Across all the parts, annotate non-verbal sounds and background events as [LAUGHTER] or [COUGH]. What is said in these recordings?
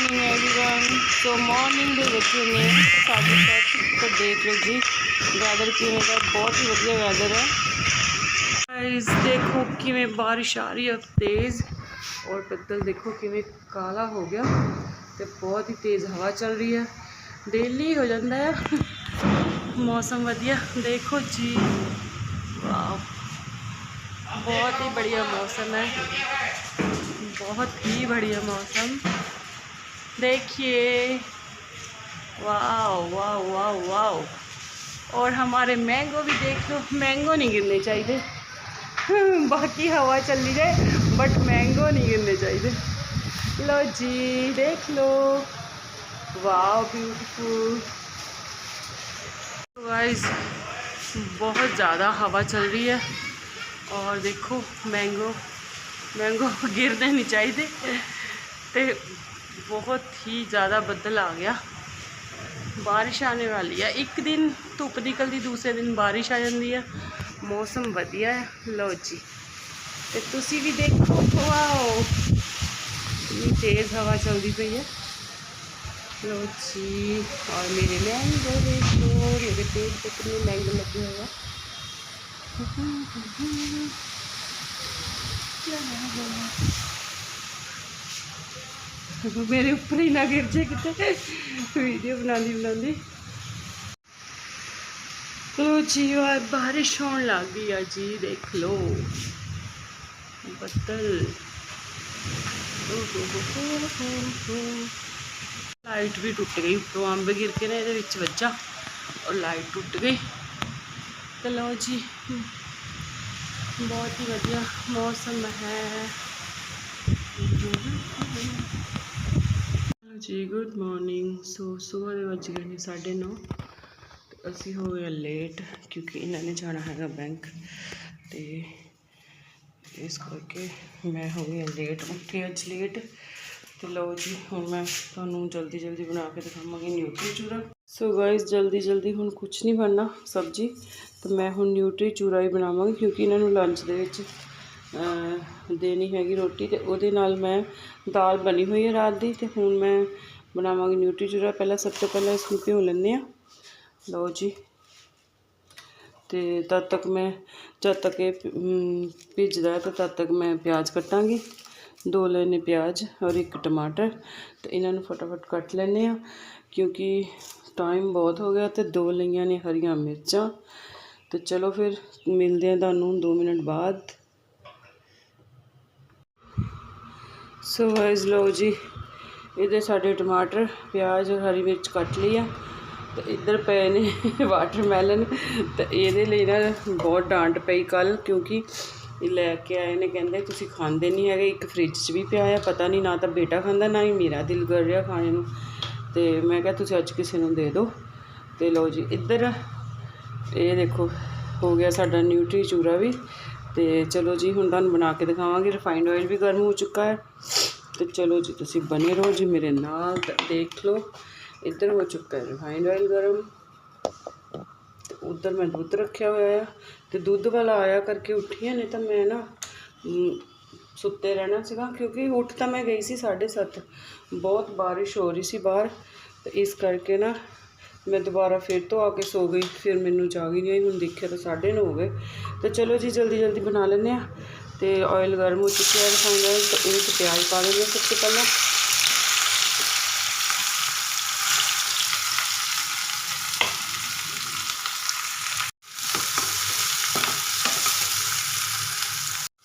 Morning everyone ਸੋ morning ਦੇ ਵਿੱਚ ਨੇ ਸਾਡੇ ਸੱਤ ਤੋਂ ਦੇਖ ਲਓ ਜੀ ਵੈਦਰ ਕਿਵੇਂ ਦਾ ਬਹੁਤ ਹੀ ਵਧੀਆ ਵੈਦਰ ਹੈ ਗਾਇਸ ਦੇਖੋ ਕਿਵੇਂ ਬਾਰਿਸ਼ ਆ ਰਹੀ ਹੈ ਤੇਜ਼ ਔਰ ਬੱਦਲ ਦੇਖੋ ਕਿਵੇਂ ਕਾਲਾ ਹੋ ਗਿਆ ਤੇ ਬਹੁਤ ਹੀ ਤੇਜ਼ ਹਵਾ ਚੱਲ ਰਹੀ ਹੈ ਡੇਲੀ ਹੋ ਜਾਂਦਾ ਹੈ ਮੌਸਮ ਵਧੀਆ ਦੇਖੋ ਜੀ ਵਾਓ बहुत ही बढ़िया मौसम है बहुत ही बढ़िया मौसम देखिए। Wow wow wow wow. और हमारे मैंगो भी देख लो, मैंगो नहीं गिरने चाहिए। [LAUGHS] बाकी हवा चली जाए बट मैंगो नहीं गिरने चाहिए। लो जी, देख लो। वाओ ब्यूटीफुल गाइस बहुत ज़्यादा हवा चल रही है। और देखो, मैंगो मैंगो [LAUGHS] गिरने नहीं चाहिए। [LAUGHS] ਤੇ ਬਹੁਤ ਹੀ ਜ਼ਿਆਦਾ बदल ਆ ਗਿਆ। ਬਾਰਿਸ਼ ਆਉਣ ਵਾਲੀ ਆ। ਇੱਕ ਦਿਨ ਧੁੱਪ ਨਿਕਲਦੀ, ਦੂਸਰੇ ਦਿਨ ਬਾਰਿਸ਼ ਆ ਜਾਂਦੀ ਆ। ਮੌਸਮ ਵਧੀਆ ਹੈ ਲੋ ਜੀ। ਤੇ ਤੁਸੀਂ ਵੀ ਦੇਖੋ। ਵਾਓ! ਇਹ ਤੇਜ਼ ਹਵਾ ਚੱਲਦੀ ਪਈ ਹੈ ਲਓ ਜੀ। ਔਰ ਮੇਰੇ ਮੈਂਗੋ ਦੇਖੋ ਮੇਰੇ ਪੇੜ ਤੇ ਕਿੰਨੇ ਮੈਂਗੋ ਲੱਗੇ ਹੋਏ ਆ। क्या है ਮੇਰੇ ਉੱਪਰ ਹੀ ਨਾ ਗਿਰ ਜੇ ਕਿਤੇ। ਵੀਡੀਓ ਬਣਾਉਂਦੀ ਬਣਾਉਂਦੀ। ਲੋ ਜੀ ਯਾਰ ਬਾਰਿਸ਼ ਹੋਣ ਲੱਗ ਗਈ ਆ ਜੀ, ਦੇਖ ਲੋ ਬੱਦਲ। ਲਾਈਟ ਵੀ ਟੁੱਟ ਗਈ, ਉੱਪਰੋਂ ਅੰਬ ਗਿਰ ਕੇ ਨੇ, ਇਹਦੇ ਵਿੱਚ ਵੱਜਾ। ਔਰ ਲਾਈਟ ਟੁੱਟ ਗਈ। ਤੇ ਲਓ ਜੀ, ਬਹੁਤ ਹੀ ਵਧੀਆ ਮੌਸਮ ਹੈ। ਜੀ ਗੁੱਡ ਮਾਰਨਿੰਗ ਸੋ ਸਵੇਰ ਦੇ ਵੱਜ ਗਏ ਨੇ 9:30 ਅਸੀਂ ਹੋ ਗਏ ਲੇਟ ਕਿਉਂਕਿ ਇਹਨਾਂ ਨੇ ਜਾਣਾ ਹੈਗਾ ਬੈਂਕ ਤੇ ਇਸ ਕਰਕੇ ਮੈਂ ਹੋ ਗਈ ਲੇਟ ਉੱਠੀ ਅੱਜ ਲੇਟ ਤੇ ਲਓ ਜੀ, ਹੁਣ ਮੈਂ ਤੁਹਾਨੂੰ ਜਲਦੀ ਜਲਦੀ ਬਣਾ ਕੇ ਦਿਖਾਵਾਂਗੀ ਨਿਊਟਰੀ ਚੂਰਾ ਸੋ ਗਾਇਸ ਜਲਦੀ ਜਲਦੀ ਹੁਣ ਕੁਝ ਨਹੀਂ ਬਣਨਾ ਸਬਜੀ। ਤੇ ਮੈਂ ਹੁਣ ਨਿਊਟਰੀ ਚੂਰਾ ਹੀ ਬਣਾਵਾਂਗੀ ਕਿਉਂਕਿ ਇਹਨਾਂ ਨੂੰ ਲੰਚ ਦੇ ਵਿੱਚ ਦੇਣੀ ਹੈਗੀ ਰੋਟੀ ਤੇ ਉਹਦੇ ਨਾਲ ਮੈਂ ਦਾਲ ਬਣੀ ਹੋਈ ਹੈ ਰਾਤ ਦੀ ਤੇ ਹੁਣ ਮੈਂ ਬਣਾਵਾਂਗੀ ਨਿਊਟਰੀ ਚੂਰਾ ਪਹਿਲਾਂ ਸਭ ਤੋਂ ਪਹਿਲਾਂ ਇਸ ਨੂੰ ਭਿਓ ਲੈਂਦੇ ਆ ਲਓ ਜੀ। ਤੇ ਤਦ ਤੱਕ ਮੈਂ, ਜਦ ਤੱਕ ਇਹ ਭਿੱਜਦਾ ਤਾਂ ਤਦ ਤੱਕ ਮੈਂ ਪਿਆਜ਼ ਕੱਟਾਂਗੀ। ਦੋ ਲੈਣੇ ਪਿਆਜ਼ ਔਰ ਇੱਕ ਟਮਾਟਰ। ਤੇ ਇਹਨਾਂ ਨੂੰ ਫਟਾਫਟ ਕੱਟ ਲੈਂਦੇ ਆ ਕਿਉਂਕਿ ਟਾਈਮ ਬਹੁਤ ਹੋ ਗਿਆ ਤੇ ਦੋ ਲਈਆਂ ਨੇ ਹਰੀਆਂ ਮਿਰਚਾਂ। ਤੇ ਚਲੋ ਫਿਰ ਮਿਲਦੇ ਆ ਤੁਹਾਨੂੰ 2 ਮਿੰਟ ਬਾਅਦ। ਸੋ ਗਾਇਸ ਲਓ ਜੀ, ਇਹਦੇ ਸਾਡੇ ਟਮਾਟਰ, ਪਿਆਜ਼ ਔਰ ਹਰੀ ਮਿਰਚ ਕੱਟ ਲਈ ਆ। ਤੇ ਇੱਧਰ ਪਏ ਨੇ [LAUGHS] ਵਾਟਰਮੈਲਨ ਤੇ ਇਹਦੇ ਲਈ ਨਾ ਬਹੁਤ ਡਾਂਟ ਪਈ ਕੱਲ ਕਿਉਂਕਿ ਇਹ ਲੈ ਕੇ ਆਏ ਨੇ, ਕਹਿੰਦੇ ਤੁਸੀਂ ਖਾਂਦੇ ਨਹੀਂ ਹੈਗੇ, ਇੱਕ ਫ੍ਰਿਜ 'ਚ ਵੀ ਪਿਆ ਆ, ਪਤਾ ਨਹੀਂ ਨਾ ਤਾਂ ਬੇਟਾ ਖਾਂਦਾ, ਨਾ ਹੀ ਮੇਰਾ ਦਿਲ ਕਰ ਰਿਹਾ ਖਾਣੇ ਨੂੰ। ਤੇ ਮੈਂ ਕਿਹਾ ਤੁਸੀਂ ਅੱਜ ਕਿਸੇ ਨੂੰ ਦੇ ਦਿਓ। ਤੇ ਲਓ ਜੀ, ਇੱਧਰ ਇਹ ਦੇਖੋ, ਹੋ ਗਿਆ ਸਾਡਾ ਨਿਊਟਰੀ ਚੂਰਾ ਵੀ। ਤੇ ਚਲੋ ਜੀ, ਹੁਣ ਤੁਹਾਨੂੰ ਬਣਾ ਕੇ ਦਿਖਾਵਾਂਗੇ ਰਿਫਾਈਨਡ ਆਇਲ ਵੀ ਗਰਮ ਹੋ ਚੁੱਕਾ ਹੈ। ਤੇ ਚਲੋ ਜੀ, ਤੁਸੀਂ ਬਨੇ ਰਹੋ ਜੀ ਮੇਰੇ ਨਾਲ ਦੇਖ ਲਓ। ਇੱਧਰ ਹੋ ਚੁੱਕਾ ਹੈ ਰਿਫਾਈਨਡ ਆਇਲ ਗਰਮ। ਤੇ ਉਧਰ ਮੈਂ ਦੁੱਧ ਰੱਖਿਆ ਹੋਇਆ ਆ। ਤੇ ਦੁੱਧ ਵਾਲਾ ਆਇਆ ਕਰਕੇ ਉੱਠੀਆਂ ਨੇ ਤਾਂ ਮੈਂ ਨਾ ਸੁੱਤੇ ਰਹਿਣਾ ਸੀਗਾ, ਕਿਉਂਕਿ ਉੱਠ ਤਾਂ ਮੈਂ ਗਈ ਸੀ 7:30 ਬਹੁਤ ਬਾਰਿਸ਼ ਹੋ ਰਹੀ ਸੀ ਬਾਹਰ। ਤੇ ਇਸ ਕਰਕੇ ਨਾ ਮੈਂ ਦੁਬਾਰਾ ਫਿਰ ਤੋਂ ਆ ਕੇ ਸੋ ਗਈ। ਫਿਰ ਮੈਨੂੰ ਜਾਗ ਹੀ ਨਹੀਂ ਆਈ, ਹੁਣ ਦੇਖਿਆ ਤਾਂ 9:30 ਹੋ ਗਏ। ਤਾਂ ਚਲੋ ਜੀ ਜਲਦੀ ਜਲਦੀ ਬਣਾ ਲੈਂਦੇ ਆ ਤੇ ਆਇਲ ਗਰਮ ਹੋ ਚੁੱਕਿਆ ਹੈ ਰਿਫਾਈਨਡ ਆਇਲ ਤੇ ਇਹਦੇ 'ਚ ਪਿਆਜ਼ ਪਾ ਦਿੰਦੇ ਹਾਂ ਸਭ ਤੋਂ ਪਹਿਲਾਂ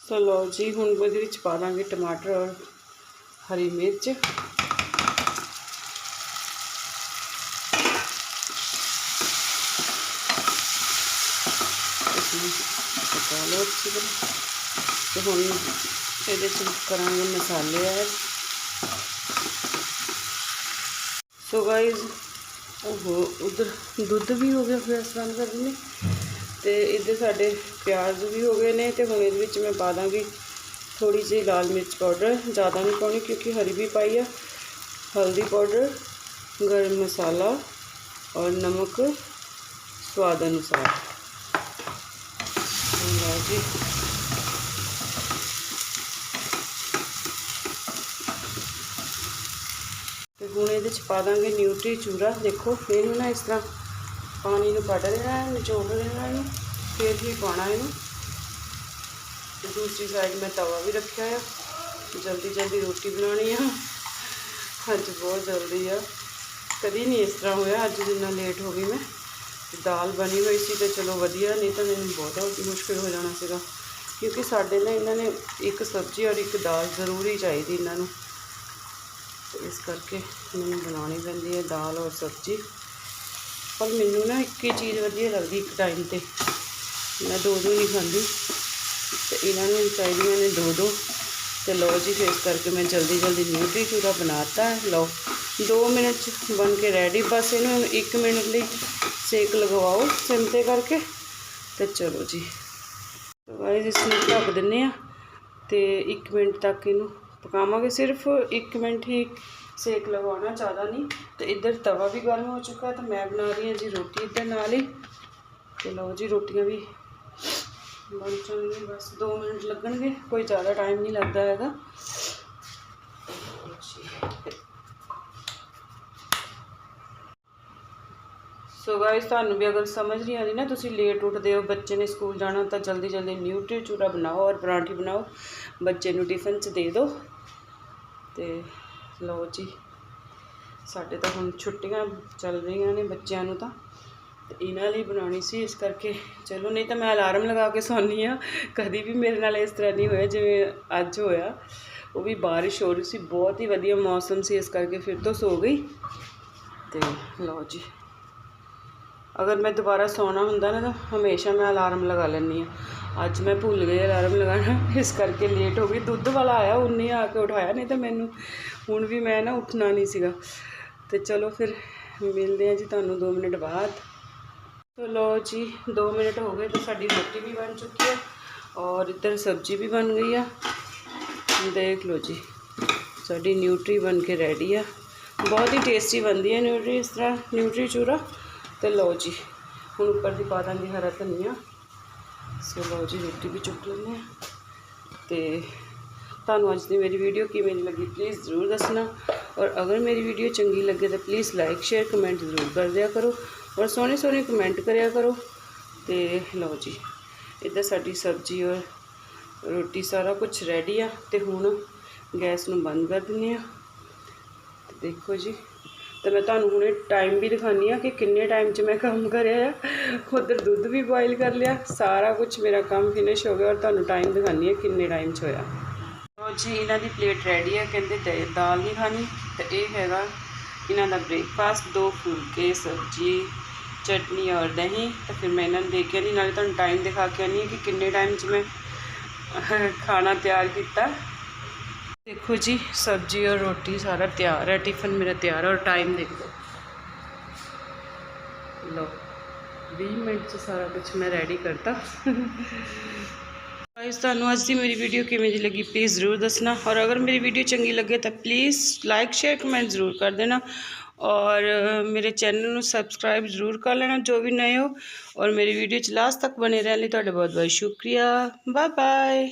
ਸੋ ਲਓ ਜੀ ਹੁਣ ਉਹਦੇ ਵਿੱਚ ਪਾ ਦਾਂਗੇ ਟਮਾਟਰ ਔਰ ਹਰੀ ਮਿਰਚ ਇਸਨੂੰ ਪਕਾ ਲਓ ਅੱਛੀ ਤਰ੍ਹਾਂ ਤੇ ਹੁਣ ਇਹਦੇ ਚ ਕਰਾਂਗੇ ਮਸਾਲੇ ਐਡ। ਸੋ ਗਾਇਜ਼ ਉਹ ਉਧਰ ਦੁੱਧ ਵੀ ਹੋ ਗਿਆ ਫਿਰ ਬੰਦ ਕਰ ਦਿੰਦੇ ਤੇ ਇੱਧਰ ਸਾਡੇ ਪਿਆਜ਼ ਵੀ ਹੋ ਗਏ ਨੇ ਤੇ ਹੁਣ ਇਹਦੇ ਵਿੱਚ ਮੈਂ ਪਾ ਦਾਂਗੀ ਥੋੜੀ ਜਿਹੀ ਲਾਲ ਮਿਰਚ ਪਾਊਡਰ। ਜ਼ਿਆਦਾ ਨਹੀਂ ਪਾਉਣੀ ਕਿਉਂਕਿ ਹਰੀ ਵੀ ਪਾਈ ਆ। ਹਲਦੀ ਪਾਊਡਰ, ਗਰਮ ਮਸਾਲਾ ਔਰ ਨਮਕ ਸਵਾਦ ਅਨੁਸਾਰ। ਲਓ ਜੀ। ਹੁਣ ਇਹਦੇ ਚ ਪਾ ਦਾਂਗੇ ਨਿਊਟਰੀ ਚੂਰਾ। ਦੇਖੋ ਇਹਨੂੰ ਨਾ ਇਸ ਤਰ੍ਹਾਂ ਪਾਣੀ ਨੂੰ ਕੱਢ ਦੇਣਾ ਹੈ, ਨਿਚੋੜ ਦੇਣਾ ਇਹਨੂੰ, ਫਿਰ ਹੀ ਪਾਉਣਾ ਇਹਨੂੰ। ਤੇ ਦੂਸਰੀ ਸਾਈਡ ਮੈਂ ਤਵਾ ਵੀ ਰੱਖਿਆ ਆ। ਜਲਦੀ ਜਲਦੀ ਰੋਟੀ ਬਣਾਉਣੀ ਆ। ਅੱਜ ਬਹੁਤ ਜਲਦੀ ਆ। ਕਦੀ ਨਹੀਂ ਇਸ ਤਰ੍ਹਾਂ ਹੋਇਆ, ਅੱਜ ਜਿੰਨਾ ਲੇਟ ਹੋ ਗਈ ਮੈਂ। ਦਾਲ ਬਣੀ ਹੋਈ ਸੀ ਤੇ ਚਲੋ ਵਧੀਆ, ਨਹੀਂ ਤਾਂ ਮੈਨੂੰ ਬਹੁਤ ਮੁਸ਼ਕਿਲ ਹੋ ਜਾਣਾ ਸੀਗਾ। ਕਿਉਂਕਿ ਸਾਡੇ ਨਾਲ ਇਹਨਾਂ ਨੇ ਇੱਕ ਸਬਜ਼ੀ ਔਰ ਇੱਕ ਦਾਲ ਜ਼ਰੂਰੀ ਚਾਹੀਦੀ ਇਹਨਾਂ ਨੂੰ। ਤੇ ਇਸ ਕਰਕੇ ਮੈਨੂੰ ਬਣਾਉਣੀ ਪੈਂਦੀ ਹੈ ਦਾਲ ਔਰ ਸਬਜ਼ੀ। ਪਰ ਮੈਨੂੰ ਨਾ ਇੱਕ ਹੀ ਚੀਜ਼ ਵਧੀਆ ਲੱਗਦੀ ਇੱਕ ਟਾਈਮ ਤੇ। ਮੈਂ ਦੋ ਦੋ ਨਹੀਂ ਖਾਂਦੀ। ਤੇ ਇਹਨਾਂ ਨੂੰ ਚਾਹੀਦੀਆਂ ਨੇ ਦੋ ਦੋ। ਤੇ ਲਓ ਜੀ ਫੇਸ ਕਰਕੇ ਮੈਂ ਜਲਦੀ ਜਲਦੀ ਨਿਊਟਰੀ ਚੂਰਾ ਬਣਾਤਾ। ਹੈ ਲਓ 2 ਮਿੰਟ ਚ ਬਣ ਕੇ ਰੈਡੀ ਬਸ ਇਹਨੂੰ 1 ਮਿੰਟ ਲਈ ਸੇਕ ਲਗਵਾਓ ਸਿਮ ਤੇ ਕਰਕੇ। ਤੇ ਚਲੋ ਜੀ। ਗਾਇਸ ਇਸ ਨੂੰ ਢੱਕ ਦਿੰਨੇ ਆ ਤੇ 1 ਮਿੰਟ ਤੱਕ ਇਹਨੂੰ ਪਕਾਵਾਂਗੇ ਸਿਰਫ 1 ਮਿੰਟ ਹੀ ਸੇਕ ਲਗਾਉਣਾ, ਜ਼ਿਆਦਾ ਨਹੀਂ। ਤੇ ਇੱਧਰ ਤਵਾ ਵੀ ਗਰਮ ਹੋ ਚੁੱਕਾ ਤੇ ਮੈਂ ਬਣਾ ਰਹੀ ਹਾਂ ਜੀ ਰੋਟੀ ਇੱਧਰ ਨਾਲ ਹੀ। ਤੇ ਲਓ ਜੀ ਰੋਟੀਆਂ ਵੀ ਬਣ ਜਾਣਗੀਆਂ, ਬਸ 2 ਮਿੰਟ ਲੱਗਣਗੇ, ਕੋਈ ਜ਼ਿਆਦਾ ਟਾਈਮ ਨਹੀਂ ਲੱਗਦਾ ਹੈਗਾ। ਸੋ ਗਾਇਸ ਤੁਹਾਨੂੰ ਵੀ ਅਗਰ ਸਮਝ ਨਹੀਂ ਆਉਂਦੀ ਨਾ, ਤੁਸੀਂ ਲੇਟ ਉੱਠਦੇ ਹੋ, ਬੱਚੇ ਨੇ ਸਕੂਲ ਜਾਣਾ ਤਾਂ ਜਲਦੀ ਜਲਦੀ ਨਿਊਟਰੀ ਚੂਰਾ ਬਣਾਓ ਔਰ ਪਰਾਂਠੀ ਬਣਾਓ। ਬੱਚੇ ਨੂੰ ਟਿਫਨ 'ਚ ਦੇ ਦਿਓ। ਤੇ ਲਓ ਜੀ, ਸਾਡੇ ਤਾਂ ਹੁਣ ਛੁੱਟੀਆਂ ਚੱਲ ਰਹੀਆਂ ਨੇ ਬੱਚਿਆਂ ਨੂੰ ਤਾਂ, ਤੇ ਇਹਨਾਂ ਲਈ ਬਣਾਉਣੀ ਸੀ, ਇਸ ਕਰਕੇ ਚਲੋ ਨਹੀਂ ਤਾਂ ਮੈਂ ਅਲਾਰਮ ਲਗਾ ਕੇ ਸੌਂਦੀ ਆ ਕਦੀ ਵੀ ਮੇਰੇ ਨਾਲ ਇਸ ਤਰ੍ਹਾਂ ਨਹੀਂ ਹੋਇਆ, ਜਿਵੇਂ ਅੱਜ ਹੋਇਆ। ਉਹ ਵੀ ਬਾਰਿਸ਼ ਹੋ ਰਹੀ ਸੀ, ਬਹੁਤ ਹੀ ਵਧੀਆ ਮੌਸਮ ਸੀ, ਇਸ ਕਰਕੇ ਫਿਰ ਤੋਂ ਸੋ ਗਈ। ਤੇ ਲਓ ਜੀ। ਅਗਰ ਮੈਂ ਦੁਬਾਰਾ ਸੌਣਾ ਹੁੰਦਾ ਨਾ ਤਾਂ ਹਮੇਸ਼ਾ ਮੈਂ ਅਲਾਰਮ ਲਗਾ ਲੈਂਦੀ ਆ ਅੱਜ ਮੈਂ ਭੁੱਲ ਗਈ ਅਲਾਰਮ ਲਗਾਉਣਾ, ਇਸ ਕਰਕੇ ਲੇਟ ਹੋ ਗਈ। ਦੁੱਧ ਵਾਲਾ ਆਇਆ, ਉਹਨੇ ਆ ਕੇ ਉਠਾਇਆ, ਨਹੀਂ ਤਾਂ ਮੈਨੂੰ ਹੁਣ ਵੀ ਮੈਂ ਨਾ ਉੱਠਣਾ ਨਹੀਂ ਸੀਗਾ। ਤੇ ਚਲੋ ਫਿਰ ਮਿਲਦੇ ਆ ਜੀ ਤੁਹਾਨੂੰ 2 ਮਿੰਟ ਬਾਅਦ। ਤੋ ਲੋ ਜੀ 2 ਮਿੰਟ ਹੋ ਗਏ ਤਾਂ ਸਾਡੀ ਰੋਟੀ ਵੀ ਬਣ ਚੁੱਕੀ ਹੈ ਔਰ ਇੱਧਰ ਸਬਜ਼ੀ ਵੀ ਬਣ ਗਈ ਆ। ਦੇਖ ਲਓ ਜੀ, ਸਾਡੀ ਨਿਊਟਰੀ ਬਣ ਕੇ ਰੈਡੀ ਆ। ਬਹੁਤ ਹੀ ਟੇਸਟੀ ਬਣਦੀ ਹੈ ਨਿਊਟਰੀ ਇਸ ਤਰ੍ਹਾਂ ਨਿਊਟਰੀ ਚੂਰਾ। ਤੇ ਲਓ ਜੀ, ਹੁਣ ਉੱਪਰ ਦੀ ਪਾ ਦਾਂਗੇ ਹਰਾ ਧਨੀਆ। ਸੋ ਲਓ ਜੀ, ਰੋਟੀ ਵੀ ਚੁੱਕ ਲੈਂਦੇ ਆ ਤੇ ਤੁਹਾਨੂੰ ਅੱਜ ਦੀ ਮੇਰੀ ਵੀਡੀਓ ਕਿਵੇਂ ਲੱਗੀ ਪਲੀਜ਼ ਜ਼ਰੂਰ ਦੱਸਣਾ। ਔਰ ਅਗਰ ਮੇਰੀ ਵੀਡੀਓ ਚੰਗੀ ਲੱਗੇ ਤਾਂ ਪਲੀਜ਼ ਲਾਈਕ ਸ਼ੇਅਰ ਕਮੈਂਟ ਜ਼ਰੂਰ ਕਰ ਦਿਆ ਕਰੋ। ਔਰ ਸੋਹਣੇ ਸੋਹਣੇ ਕਮੈਂਟ ਕਰਿਆ ਕਰੋ। ਤੇ ਲਓ ਜੀ, ਇੱਧਰ ਸਾਡੀ ਸਬਜ਼ੀ ਔਰ ਰੋਟੀ ਸਾਰਾ ਕੁਝ ਰੈਡੀ ਆ। ਤੇ ਹੁਣ ਗੈਸ ਨੂੰ ਬੰਦ ਕਰ ਦਿੰਦੇ ਆ ਦੇਖੋ ਜੀ ਤੇ ਮੈਂ ਤੁਹਾਨੂੰ ਹੁਣੇ ਟਾਈਮ ਵੀ ਦਿਖਾਨੀ ਆ ਕਿ ਕਿੰਨੇ ਟਾਈਮ 'ਚ ਮੈਂ ਕੰਮ ਕਰਿਆ ਆ। ਉਧਰ ਦੁੱਧ ਵੀ ਬੋਇਲ ਕਰ ਲਿਆ। ਸਾਰਾ ਕੁਝ ਮੇਰਾ ਕੰਮ ਫਿਨਿਸ਼ ਹੋ ਗਿਆ ਔਰ ਤੁਹਾਨੂੰ ਟਾਈਮ ਦਿਖਾਨੀ ਆ ਕਿੰਨੇ ਟਾਈਮ 'ਚ ਹੋਇਆ। ਲਓ ਜੀ, ਇਹਨਾਂ ਦੀ ਪਲੇਟ ਰੈਡੀ ਆ। ਕਹਿੰਦੇ ਦਾਲ ਨਹੀਂ ਖਾਣੀ। ਤੇ ਇਹ ਹੈਗਾ ਇਹਨਾਂ ਦਾ ਬ੍ਰੇਕਫਾਸਟ ਦੋ ਫੁਲਕੇ ਸਬਜ਼ੀ, ਚਟਨੀ ਔਰ ਦਹੀਂ। ਤੇ ਫਿਰ ਮੈਂ ਇਹਨਾਂ ਨੂੰ ਦੇ ਕੇ ਆਉਂਦੀ ਨਾਲੇ ਤੁਹਾਨੂੰ ਟਾਈਮ ਦਿਖਾ ਕੇ ਆਉਂਦੀ ਹਾਂ ਕਿ ਕਿੰਨੇ ਟਾਈਮ 'ਚ ਮੈਂ ਖਾਣਾ ਤਿਆਰ ਕੀਤਾ। ਦੇਖੋ ਜੀ ਸਬਜ਼ੀ ਔਰ ਰੋਟੀ ਸਾਰਾ ਤਿਆਰ ਹੈ ਟਿਫਨ ਮੇਰਾ ਤਿਆਰ ਹੈ ਔਰ ਟਾਈਮ ਦੇਖੋ ਲਓ 20 ਮਿੰਟ 'ਚ ਸਾਰਾ ਕੁਝ ਮੈਂ ਰੈਡੀ ਕਰਤਾ ਗਾਇਸ ਤੁਹਾਨੂੰ ਅੱਜ ਦੀ ਮੇਰੀ ਵੀਡੀਓ ਕਿਵੇਂ ਦੀ ਲੱਗੀ ਪਲੀਜ਼ ਜ਼ਰੂਰ ਦੱਸਣਾ ਔਰ ਅਗਰ ਮੇਰੀ ਵੀਡੀਓ ਚੰਗੀ ਲੱਗੇ ਤਾਂ ਪਲੀਜ਼ ਲਾਈਕ ਸ਼ੇਅਰ ਕਮੈਂਟ ਜ਼ਰੂਰ ਕਰ ਦੇਣਾ ਔਰ ਮੇਰੇ ਚੈਨਲ ਨੂੰ ਸਬਸਕ੍ਰਾਈਬ ਜ਼ਰੂਰ ਕਰ ਲੈਣਾ ਜੋ ਵੀ ਨਏ ਹੋ ਔਰ ਮੇਰੀ ਵੀਡੀਓ ਚ ਲਾਸਟ ਤੱਕ ਬਣੇ ਰਹਿਣ ਲਈ ਤੁਹਾਡਾ ਬਹੁਤ ਬਹੁਤ ਸ਼ੁਕਰੀਆ ਬਾਏ ਬਾਏ